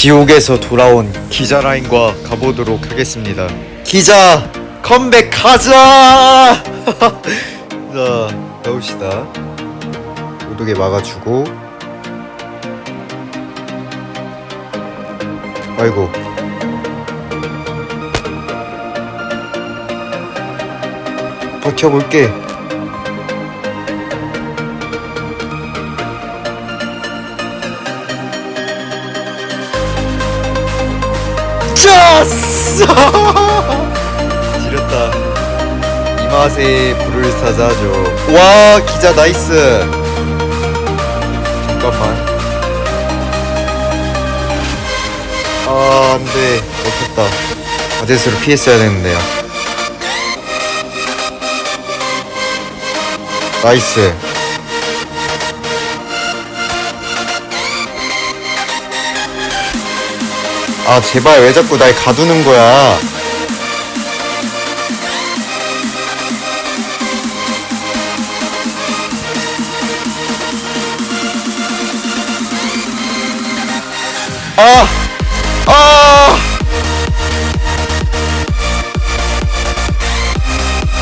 지옥에서 돌아온 기자 라인과 가보도록 하겠습니다. 기자 컴백하자! 자 가봅시다. 오독에 막아주고 아이고 버텨볼게. 짜스! 지렸다. 이 맛에 불을 사자죠. 와, 기자 나이스. 잠깐만. 아, 안 돼. 못했다. 아데스로 피했어야 되는데요. 나이스. 아 제발 왜 자꾸 날 가두는 거야 아! 아!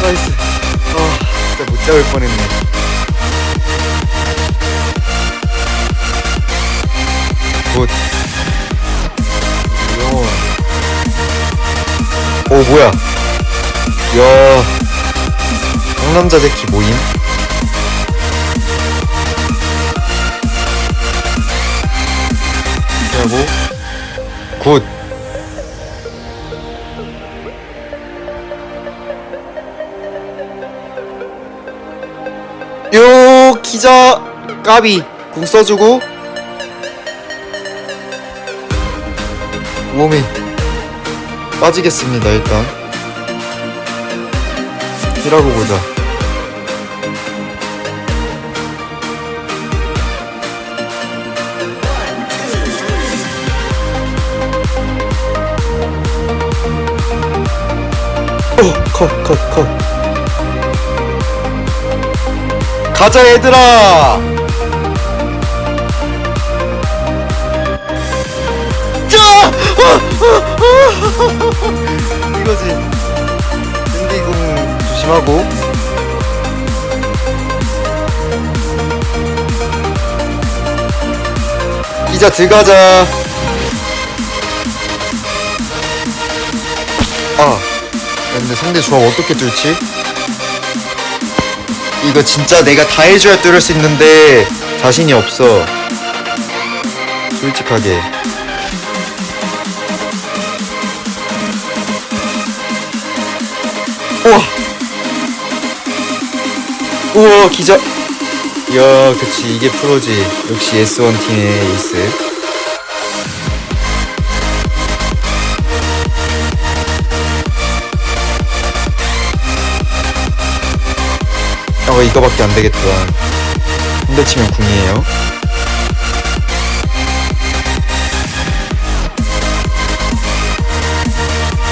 나이스 아 진짜 못 잡을 뻔했네 오 뭐야? 야 상남자 데키 모임? 하고 굿. 요 기자 까비 궁 써주고 몸이 빠지겠습니다 일단. 힐하고 보자. 오컷컷컷. 가자 얘들아 이거지. 샌디궁 조심하고. 이자 들어가자. 아, 근데 상대 조합 어떻게 뚫지? 이거 진짜 내가 다 해줘야 뚫을 수 있는데 자신이 없어. 솔직하게. 우와 기자 야 그치. 이게 프로지. 역시 S1 팀의 에이스. 어 이거밖에 안 되겠다. 한 대 치면 궁이에요.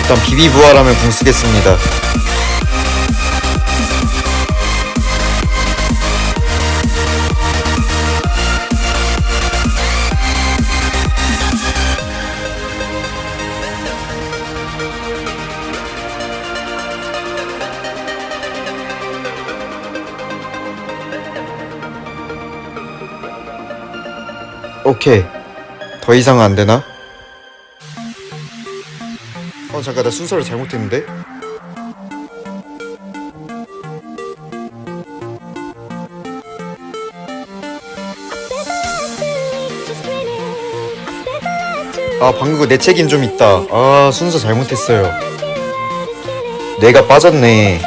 일단 비비 부활하면 궁 쓰겠습니다 오케이 더 이상 안 되나? 어 잠깐 나 순서를 잘못했는데 아 방금 그내 책임 좀 있다 아 순서 잘못했어요 뇌가 빠졌네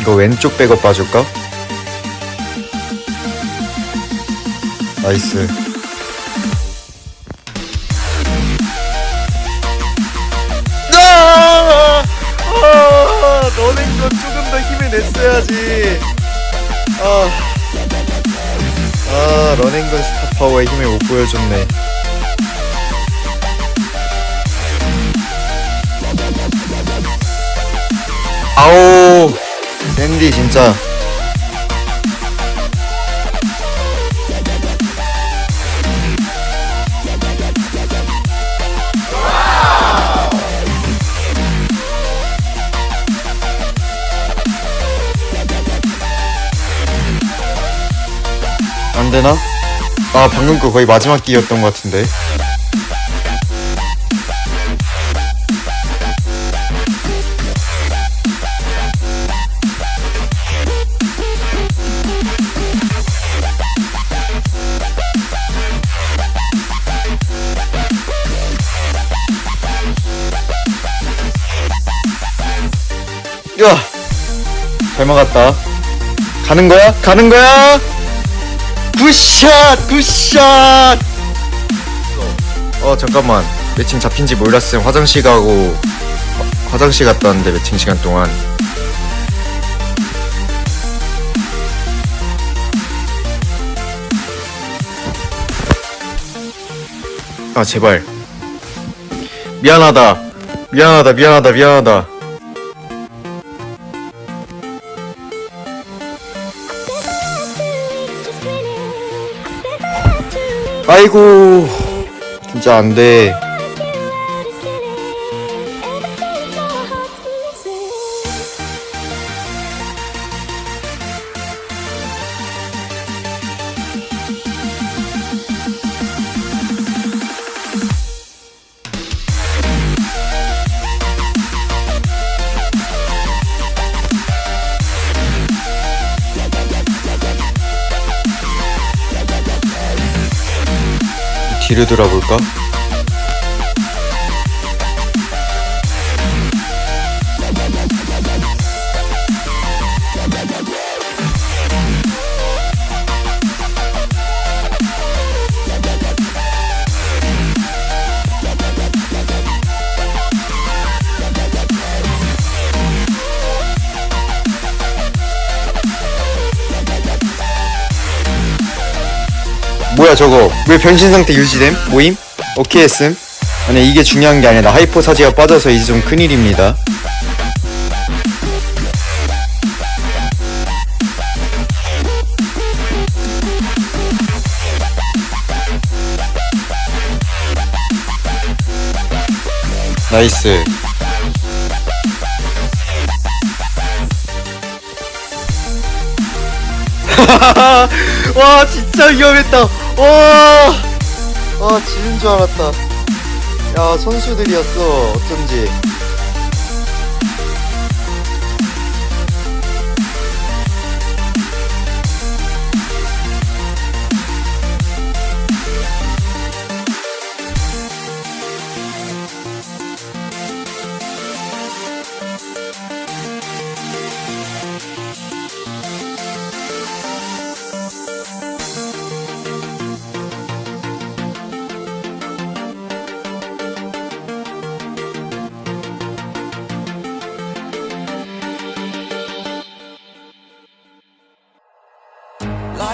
이거 왼쪽 백업 봐줄까? 나이스 아! 아, 너는 건 조금 더 힘을 냈어야지. 아, 아, 런앤건 스타 파워의 힘을 못 보여줬네. 아오, 샌디 진짜 되나? 아 방금 거 거의 마지막 끼였던 것 같은데. 야, 잘 막았다. 가는 거야? 가는 거야? 굿샷! 굿샷! 어 잠깐만. 매칭 잡힌지 몰랐음 화장실 가고 화- 화장실 갔다 왔는데 매칭 시간 동안. 아 제발. 미안하다. 미안하다 미안하다 미안하다 아이고 진짜 안돼 뒤를 돌아볼까? 저거 왜 변신 상태 유지됨? 모임? 오케이 했음 아니 이게 중요한 게 아니라 하이퍼 사지가 빠져서 이제 좀 큰일입니다 나이스 와 진짜 위험했다 와, 와 지는 줄 알았다. 야 선수들이었어 어쩐지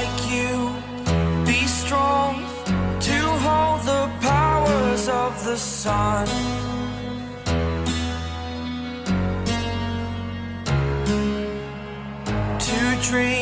like you. Be strong to hold the powers of the sun. To dream,